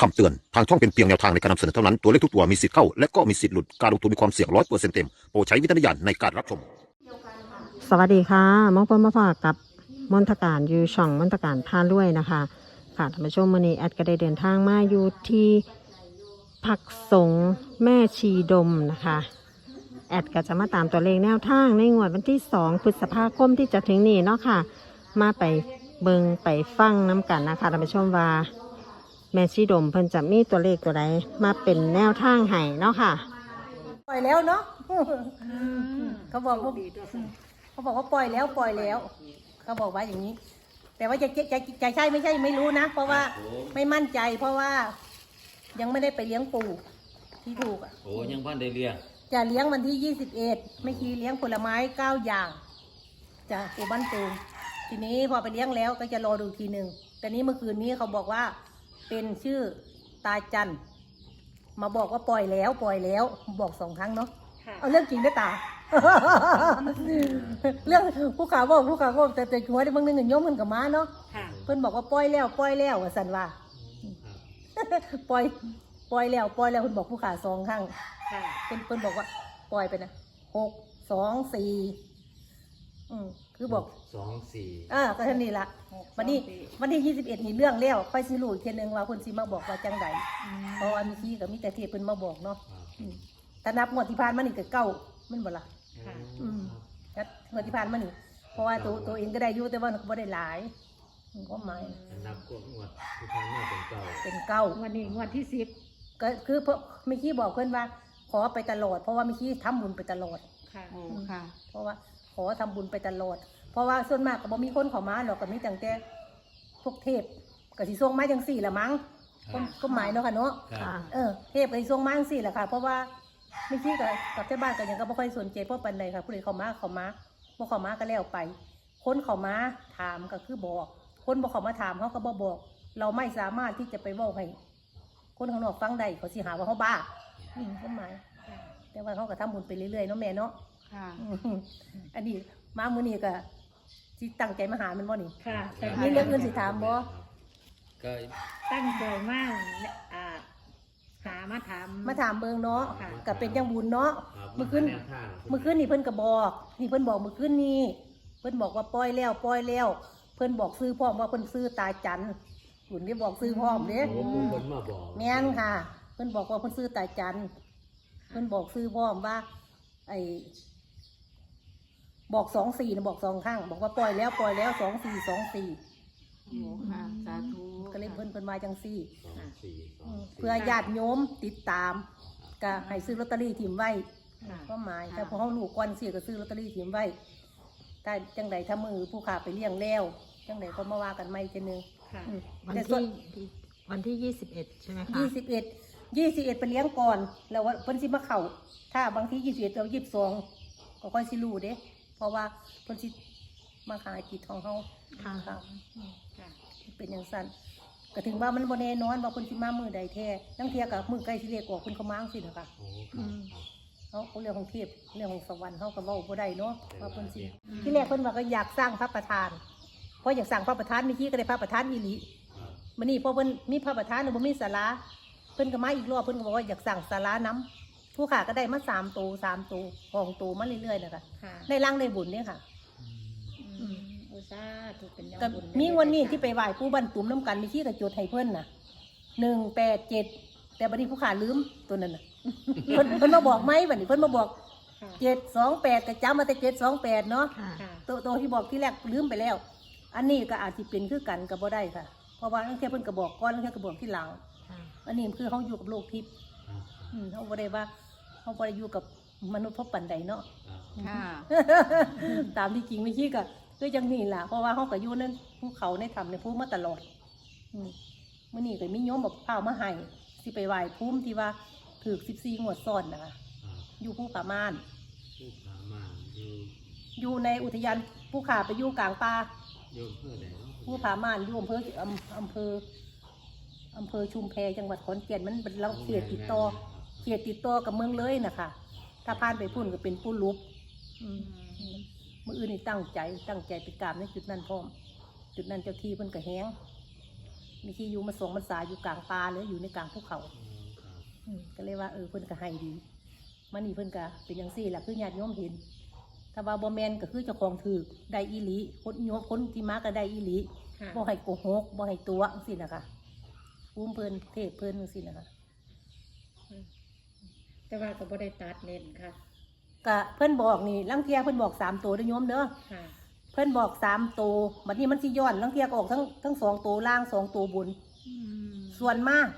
คำเตือน ทางช่องเป็นเพียงแนวทางในการนำเสนอเท่านั้น ตัวเลขทุกตัวมีสิทธิ์เข้า และก็มีสิทธิ์หลุด การลงทุนมีความเสี่ยงร้อยเปอร์เซ็นต์เต็ม โปรดใช้วิจารณญาณในการรับชม สวัสดีค่ะมองปอมาฝากกับมนตการยูช่องมนตการพาด้วยนะคะ ค่ะท่านผู้ชมวันนี้แอดก็ได้เดินทางมาอยู่ที่พักสงแม่ชีดมนะคะ แอดก็จะมาตามตัวเลขแนวทางในงวดวันที่ 2 พฤษภาคมที่จะถึงนี้เนาะค่ะ มาไปเบิงไปฟังน้ำกันนะคะท่านผู้ชมว่า แม่ชีดมเพิ่นจะมีตัวเลขตัวใดมาเป็นแนวทางให้เนาะค่ะ ปล่อยแล้วเนาะเขาบอกว่าเขาบอกว่าปล่อยแล้วปล่อยแล้ว เขาบอกว่าอย่างนี้ แต่ว่าจะจะจะจะใช่ไม่ใช่ไม่รู้นะ เพราะว่าไม่มั่นใจ เพราะว่ายังไม่ได้ไปเลี้ยงปู่ที่ถูกอะโอ้ยังบ้านได้เรียงจะเลี้ยงวันที่ยี่สิบเอ็ดไม่คีเลี้ยงผลไม้เก้าอย่างจะปู่บ้านตูมทีนี้พอไปเลี้ยงแล้วก็จะรอดูทีหนึ่งแต่นี้เมื่อคืนนี้เขาบอกว่า เป็นชื่อตาจัน มาบอกว่าปล่อยแล้วปล่อยแล้ว บอกสองครั้งเนาะเอาเรื่องจริงได้ตา เรื่องผู้ข่าวบอกผู้ข่าวบอกแต่แต่หัวได้บางนึงเงินย่อมเงินกับม้าเนาะค่ะเพิ่นบอกว่าปล่อยแล้วปล่อยแล้วว่าสันว่าปล่อยปล่อยแล้วปล่อยแล้วเพิ่นบอกผู้ข่าวสองครั้งค่ะเพิ่นเพิ่นบอกว่า ปล่อยไปนะหกสองสี่อืม คือบอกสองสี่อ่าก็เท่านี้ละวันนี้วันที่ยี่สิบเอ็ดนี่เรื่องแล้วค่อยสิรู้อีกเทียหนึงว่าเพิ่นสิมาบอกว่าจังใดเพราะว่ามีขี้กับมีแต่เทพเพิ่นมาบอกเนาะอืมถ้านับงวดที่ผ่านมานี่ก็เก้ามันบ่ละค่ะอืมนับงวดที่ผ่านมานี่เพราะว่าตัวตัวเองก็ได้อยู่แต่ว่าก็บ่ได้หลายอืมก็หมายนับกวดงวดที่ผ่านมาเป็นเก่าเป็นเก้าวันนี้งวันที่สิบก็คือเพราะไม่ขี้บอกเพื่อนว่าขอไปตลอด เพราะว่าไม่ขี้ทำบุญไปตลอดค่ะโอ้ค่ะ เพราะว่า ขอทำบุญไปตลอด เพราะว่าส่วนมากก็บ่มีคนเข้ามาหรอกก็มีตั้งแต่พวกเทพก็สิส่งมาจังสี่ละมั้งก็ก็หมายเนาะค่ะเนาะครับเออเทพก็สิส่งมาจังสี่แหละค่ะ เพราะว่าไม่ขี้กับกับที่บ้านก็ยังก็บ่ค่อยสนใจเพราะปันใดค่ะผู้ใดเข้ามาเข้ามาบ่เข้ามาก็แล้วไป คนเข้ามาถามก็คือบอก คนบ่เข้ามาถามเขาก็บ่บอก เราไม่สามารถที่จะไปบอกให้คนข้างนอกฟังได้เขาสิหาว่าเขาบ้าอืมก็หมายแต่ว่าเขาก็ทำบุญไปเรื่อยๆเนาะแม่เนาะ ค่ะอืมอันนี้มามื้อนี้ก็สิตั้งใจมาหามันบ่นี่ค่ะแต่มีเรื่องอื่นสิถามบ่ก็ตั้งใจมากอ่าหามาถาม มาถามเบิ่งเนาะค่ะ ก็เป็นจังบุญเนาะครับเมื่อคืนแนวทางเมื่อคืนนี่เพิ่นก็บอก นี่เพิ่นบอกเมื่อคืนนี้เพิ่นบอกว่าปล่อยแล้วปล่อยแล้ว เพิ่นบอกซื้อพร้อมว่าเพิ่นซื้อตาจันหุ่นนี่บอกซื้อพร้อมเด้โอ้ผู้คนมาบอกแม่นค่ะ เพิ่นบอกว่าเพิ่นซื้อตาจันเพิ่นบอกซื้อพร้อมว่า ไอ บอกสองสี่นะบอกสองข้าง บอกว่าปล่อยแล้วปล่อยแล้วสองสี่สองสี่โอ้ค่ะ สาธุก็เลยเพิ่นเพิ่นมาจังสี่สองสี่สองอืมสี่เพื่อญาติโยมติดตามก็ให้ซื้อลอตเตอรี่ถิ่มไว้ค่ะก็หมายแต่พอเขาลูกก่อนเสียก็ซื้อลอตเตอรี่ถิ่มไว้ได้จังใดถ้ามือผู้ขาไปเลี้ยงแล้วจังใดก็มาว่ากันไม่ทีนึงค่ะวันแต่ที่วันที่ยี่สิบเอ็ดใช่ไหมคะยี่สิบเอ็ดยี่สิบเอ็ดไปเลี้ยงก่อน แล้วว่าเพิ่นสิมาเข่าถ้าบางทียี่สิบเอ็ดเรายี่สิบสองก็ค่อยสิรู้เด้ เพราะว่าเพิ่นสิมาขายจิตของเขาค่ะ ค่ะค่ะเป็นอย่างสั้นก็ถึงว่ามันบ่แน่นอนว่าเพิ่นสิมามือใดแท้ตั้งเทียกับมือใกล้สิเรียกออกเพิ่นเขามาจังซี่นะคะโอ้ครับครับเขาเขาเรื่องของเทพเรื่องของสวรรค์เขาก็เว้าบ่ได้เนาะว่าเพิ่นสิที่แรกเพิ่นว่าก็อยากสร้างพระประธานเพราะอยากสร้างพระประธานเมื่อกี้ก็ได้พระประธานอีหลี ครับมันนี่พอเพิ่นมีพระประธานหรือบ่มีศาลาเพิ่นก็มาอีกรอบเพิ่นก็บอกว่าอยากสั่งศาลาน้ำ ผู้ขาก็ได้มาสามตูสามตูของตูมาเรื่อยๆนะคะค่ะได้ร่างได้บุญเนี่ยค่ะอืมอุตส่าห์ถูกเป็นยังก็บุญมีวันนี้ที่ไปไหว้ปู่บันตุ่มน้ำกันมีที่กระจดให้เพิ่นน่ะหนึ่งแปดเจ็ดแต่บัดนี้ผู้ขาลืมตัวนั้นน่ะเพิ่นเพิ่นมาบอกไหมบัดนี้เพิ่นมาบอกค่ะเจ็ดสองแปดก็จำมาแต่เจ็ดสองแปดเนาะ ค่ะ ค่ะ ตัวตัวที่บอกที่แรกลืมไปแล้ว อันนี้ก็อาจจะเป็นคือกันกับบ่ได้ค่ะ เพราะว่าตั้งแต่เพิ่นก็บอกก่อนตั้งแต่ก็บอกที่หลัง อันนี้คือเขาอยู่กับโลกทิพย์ครับอืมเขาบ่ได้ว่า เขาบ่ได้อยู่กับมนุษย์พบปันใดเนาะครับค่ะ ตามที่จริงไม่ชี้ก็ก็ยังนี่ล่ะเพราะว่าเขาก็อยู่นั่นภูเขาในถ้ำในภูมิมาตลอดอืมมื่อนี้ก็มีโยมบอกพามาให้สิไปไหว้ภูมิที่ว่าถือสิบสี่งวดซ้อนนะคะครับอยู่ภูผาม่านผู้พามาอยู่อยู่ในอุทยานภูขาไปอยู่กลางป่าโยมเพื่อไหนเนาะภูผาม่านอยู่อำเภออำอำเภออำเภอชุมแพจังหวัดขอนแก่นมันเป็นเราเขตติดต่อ เขตติดต่อกับเมืองเลยนะคะถ้าผ่านไปพุ่นก็เป็นปุลุบอืมมืออื่นนี่ตั้งใจ ตั้งใจไปกราบในจุดนั้นพร้อม จุดนั้นเจ้าที่เพิ่นก็แห้งมีที่อยู่มาส่งมันสาอยู่กลางป่าเลยอยู่ในกลางภูเขาอ๋อครับอืมก็เลยว่าเออเพิ่นก็ให้ดีมันนี่เพิ่นก็เป็นจังซี่แหละคือญาติโยมเห็น ถ้าว่าบ่แม่นก็คือเจ้าของถือได้อีหลีคนโยมคนที่มาก็ได้อีหลีค่ะบ่ให้โกหกบ่ให้ตัวจังซี่นะคะภูมิเพิ่นเทพเพิ่นจังซี่นะคะ แต่ว่าก็บ่ได้ตัดเน้นค่ะก็เพิ่นบอกนี่ลังเทียเพิ่นบอกสามตัวเด้อโยมเด้อค่ะ เพิ่นบอกสามตัวบัดนี้มันสิย้อนลังเทียก็ออกทั้งทั้งสองตัวล่างสองตัวบน ส่วนมาก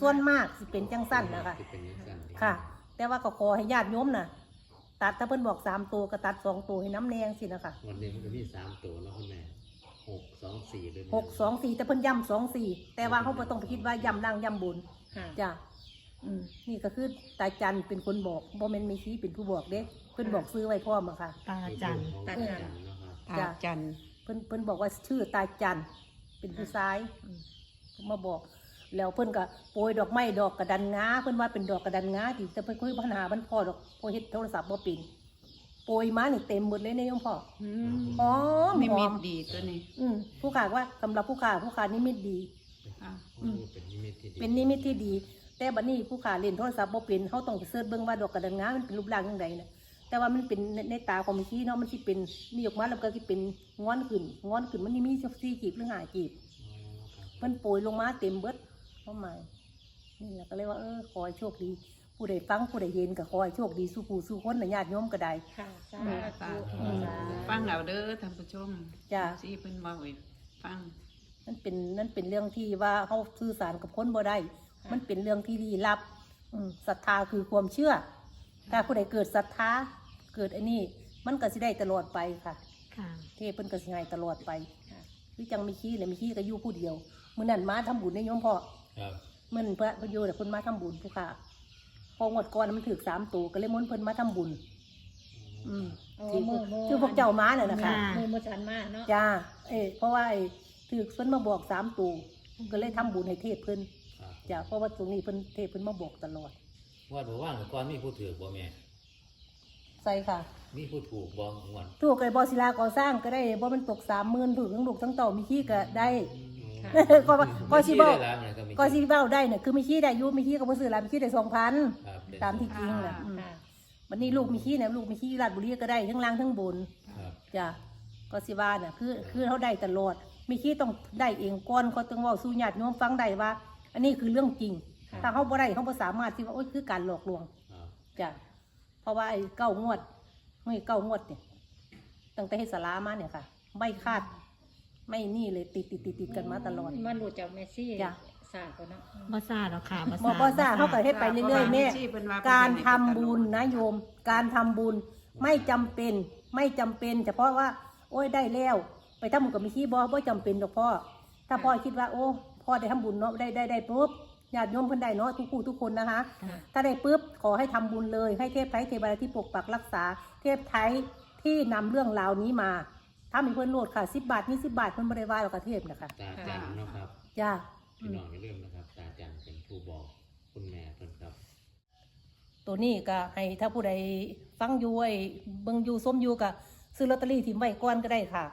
ส่วนมากสิเป็นจังสั้นนะคะที่เป็นยังสั้นดีค่ะ แต่ว่าก็ขอให้ญาติโยมน่ะ ตัดถ้าเพิ่นบอกสามตัวก็ตัดสองตัวให้น้ำแนงสินะคะวันนี้มันก็มีสามตัวเนาะคุณแม่หกสองสี่เลยหกสองสี่แต่เพิ่นย้ำสองสี่แต่ว่าเขาบ่ต้องไปคิดว่าย้ำล่างย้ำบนค่ะ จ้ะ อืมนี่ก็คือตาจันเป็นคนบอกบ่แม่นมีชี้เป็นผู้บอกเด้เพิ่นบอกซื้อไว้พร้อมอะค่ะ ตาจันตาจันเนาะครับจ้ะตาจันเพิ่นเพิ่นบอกว่าชื่อตาจันเป็นผู้ชายอืมมาบอกแล้วเพิ่นก็โปรยดอกไม้ดอกกระดันงาเพิ่นว่าเป็นดอกกระดันงาที่แต่เพิ่นคุยปัญหามันพอดอกพอเฮ็ดโทรศัพท์บ่เป็นโปรยมานี่เต็มหมดเลยในยมพ่ออืมหอมนิหมิอตมดีตัวนี้อืมผู้ขาว่าสำหรับผู้ขาผู้ขานิมิตดี อะ อืม เป็นนิมิตที่ดีเป็นนิมิตที่ดี แต่บัดนี้ผู้ขาเล่นโทรศัพท์บ่เป็นเขาต้องไปเสิร์ชเบิ่งว่าดอกกระดันงามันเป็นรูปร่างจังไดน่ะแต่ว่ามันเป็นในในตาของเมื่อกี้เนาะมันสิเป็นนี่ออกมาแล้วก็สิเป็นง้อนขึ้นง้อนขึ้นมันนี่มีสี่กีบหรือห้ากีบอ๋อครับเพิ่นโปรยลงมาเต็มเบิดเข้ามานี่แหละก็เลยว่าเออขอให้โชคดี ผู้ใดฟังผู้ใดเห็นก็ขอให้โชคดีสู้ผู้สู้คนนะญาติโยมก็ได้ค่ะสาตาธุอืมสาธุฟังเอาเด้อท่านผู้ชมจ้ะสิเพิ่นเว้าให้ฟังนั่นเป็นนั่นเป็นเรื่องที่ว่าเขาสื่อสารกับคนบ่ได้ มันเป็นเรื่องที่ลี้ลับอืมศรัทธาคือความเชื่อ ถ้าผู้ใดเกิดศรัทธาเกิดอันนี้ มันก็สิได้ตลอดไปค่ะ ค่ะเทพเพิ่นก็สิให้ตลอดไปค่ะคือจังมีขี้เลยมีขี้ก็อยู่ผู้เดียวมื้อนั้นมาทำบุญในโยมพ่อ ครับ มันเพื่อประโยชน์เพิ่นมาทำบุญผู้ค่ะพองวดก่อนมันถือสามตัวก็เลยมนต์เพิ่นมาทำบุญ อืมอ๋อที่มือมือคือพวกเจ้ามาเนี่ยนะคะมือมือชันมากเนาะจ้าเอ้เพราะว่าไอ้ถือเพิ่นมาบอกสามตัวก็เลยทำบุญให้เทพเพิ่นครับ จ้าเพราะว่าตรงนี้เพิ่นเทพเพิ่นมาบอกตลอดงวดบอกว่างก่อนมีผู้ถือบ่แม่ใช่ค่ะ มีผู้ถูกบ่งวดถูกไอ้บอศิลาก่อสร้างก็ได้บ่มันตกสามหมื่นถูกทั้งลูกทั้งเต่ามีขี้ก็ได้ค่ะก็ว่าก็สิเบ้ามีที่ได้แล้วนะครับมีก็สิเบ้าได้เนี่ยคือมีขี้ได้อยุมีขี้ก็บ่ซื้อหลายมีขี้ได้สองพัน ครับเป็นตามที่ จริงแหละอืม ค่ะวันนี้ลูกมีขี้เนี่ยลูกมีขี้ราชบุรีก็ได้ทั้งล่างทั้งบนครับจ้ะก็สิว่าน่ะคือคือเขาได้ตลอดมีขี้ต้องได้เองก่อนเขาต้องเว่าสู่ญาติโยมฟังได้ว่า อันนี้คือเรื่องจริงถ้าเขาบ่ได้เขาบ่สามารถที่ว่าโอ้ยคือการหลอกลวงครับจ้ะเพราะว่าไอ้เก้างวดไม่เก้างวดเนี่ยตั้งแต่เฮ็ดสารามาเนี่ยค่ะ ไม่คาด ไม่นี่เลยติดติดติดติดกันมาตลอด มันรู้จักเมสซี่จ้ะ สาก็เนาะบ่ทราบหรอกค่ะบ่บ่ทราบเขาก็เฮ็ดไปเรื่อยๆแม่ที่เพิ่นว่าการทำบุญนะโยม การทำบุญไม่จำเป็น ไม่จำเป็น เฉพาะว่า โอ้ยได้แล้ว ไปทำบุญกับมีขี้บอบ่จำเป็นหรอกพ่อถ้าพ่อคิดว่า โอ้ พ่อได้ทำบุญเนาะได้ได้ได้ปุ๊บญาติโยมเพิ่นได้เนาะทุกผู้ทุกคนนะคะค่ะถ้าได้ปุ๊บขอให้ทำบุญเลยให้เทพไทยเทวดาที่ปกปักรักษา เทพไทยที่นำเรื่องราวนี้มาถ้ามีเพิ่นโหลดค่ะสิบบาทนี่สิบบาทเพิ่นบริวารหรอกค่ะเทพนะคะตาจันเนาะครับจ้าพี่น้องอย่าลืมนะครับ ตาจันเป็นผู้บอกคุณแม่เพิ่นครับ ตัวนี้ก็ให้ถ้าผู้ใดฟังอยู่ไอ้เบิ่งอยู่ส้มอยู่ก็ซื้อลอตเตอรี่ถิ่มไว้ก่อนก็ได้ค่ะ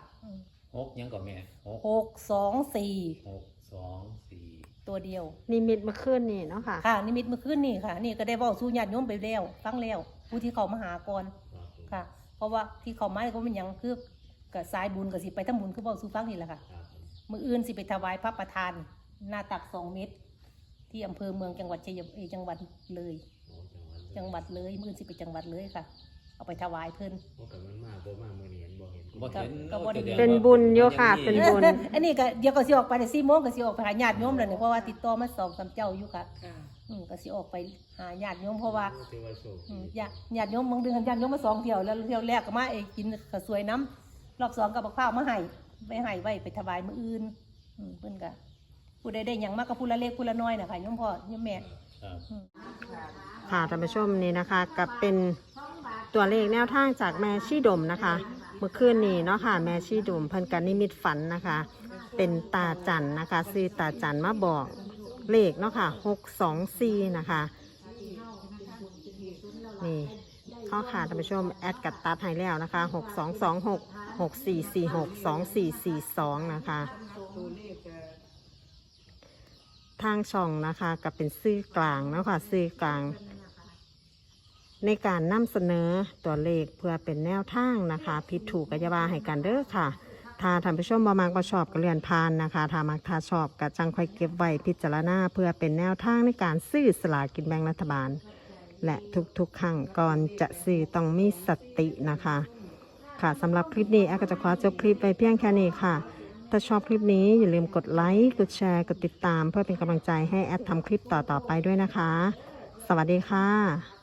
หกยังก่อนแม่หกหกสองสี่หก สองสี่ตัวเดียว นิมิตเมื่อคืนนี่เนาะค่ะ ค่ะ นิมิตเมื่อคืนนี่ค่ะ นี่ก็ได้บอกสู่ญาติโยมไปแล้วฟังแล้วผู้ที่เขามาหาก่อนครับผมค่ะ เพราะว่าที่เขามาก็เป็นหยังคือกับสายบุญกับสิไปทำบุญคือบอกสู่ฟังนี่แหละค่ะครับผมมืออื่นสิไปถวายพระประธาน หน้าตักสองเมตร ที่อำเภอเมืองจังหวัดชัยภูมิเอ่อจังหวัดเลยโอ้จังหวัดจังหวัดเลยมืออื่นสิไปจังหวัดเลยค่ะ เอาไปถวายเพิ่นโอ้กับมันมากบ่มากมื้อนี้เห็นบ่เห็นบ่เห็นก็บ่ได้โอ้แต่ดี๋ยวเป็นบุญโยค่ะเป็นบุญ อันนี้ก็เดี๋ยวก็สิออกไปแต่สี่โมงก็สิออกไปหาญาติโยมแล้วเนี่ยเพราะว่าติดต่อมาสองสามเจ้าอยู่ค่ะค่ะอืมก็สิออกไปหาญาติโยมเพราะว่าถือว่าโชคอืดีมญาติญาติโยมบางเดือนญาติโยมมาสองเที่ยวแล้วเที่ยวแรกก็มาเองกินข้าวสวยน้ำรอบสองก็บักข้าวมาให้ไปให้ไว้ไปถวายมื้ออื่นอืมเพิ่นก็ผู้ใดได้หยังมากก็ผู้ละเล็กผู้ละน้อยน่ะค่ะโยมพ่อโยมแม่ ครับ ค่ะท่านผู้ชมนี่นะคะกับเป็น ตัวเลขแนวทางจากแม่ชีดมนะคะ เมื่อคืนนี้เนาะค่ะ แม่ชีดมเพิ่นกันนิมิตฝันนะคะ เป็นตาจันนะคะซื้อตาจันมาบอกเลขเนาะค่ะหกสองสี่นะคะนี่ข้อขาท่านผู้ชมแอดกัดตัดให้แล้วนะคะหกสองสองหกหกสี่สี่หกสองสี่สี่สองนะคะทางช่องนะคะกับเป็นซื่อกลางเนาะค่ะซื่อกลาง ในการนำเสนอตัวเลขเพื่อเป็นแนวทางนะคะผิดถูกกัยาบาให้กันเด้อค่ะถ้าท่านผู้ชมบ่มักบ่ชอบก็เลื่อนผ่านนะคะถ้ามักถ้าชอบก็จังค่อยเก็บไว้พิจารณาเพื่อเป็นแนวทางในการซื้อสลากกินแบ่งรัฐบาล และทุกๆครั้งก่อนจะซื้อต้องมีสตินะคะ ค่ะสำหรับคลิปนี้แอฟก็จะขอจบคลิปไปเพียงแค่นี้ค่ะ ถ้าชอบคลิปนี้อย่าลืมกดไลค์กดแชร์กดติดตาม เพื่อเป็นกำลังใจให้แอดทำคลิปต่อๆไปด้วยนะคะ สวัสดีค่ะ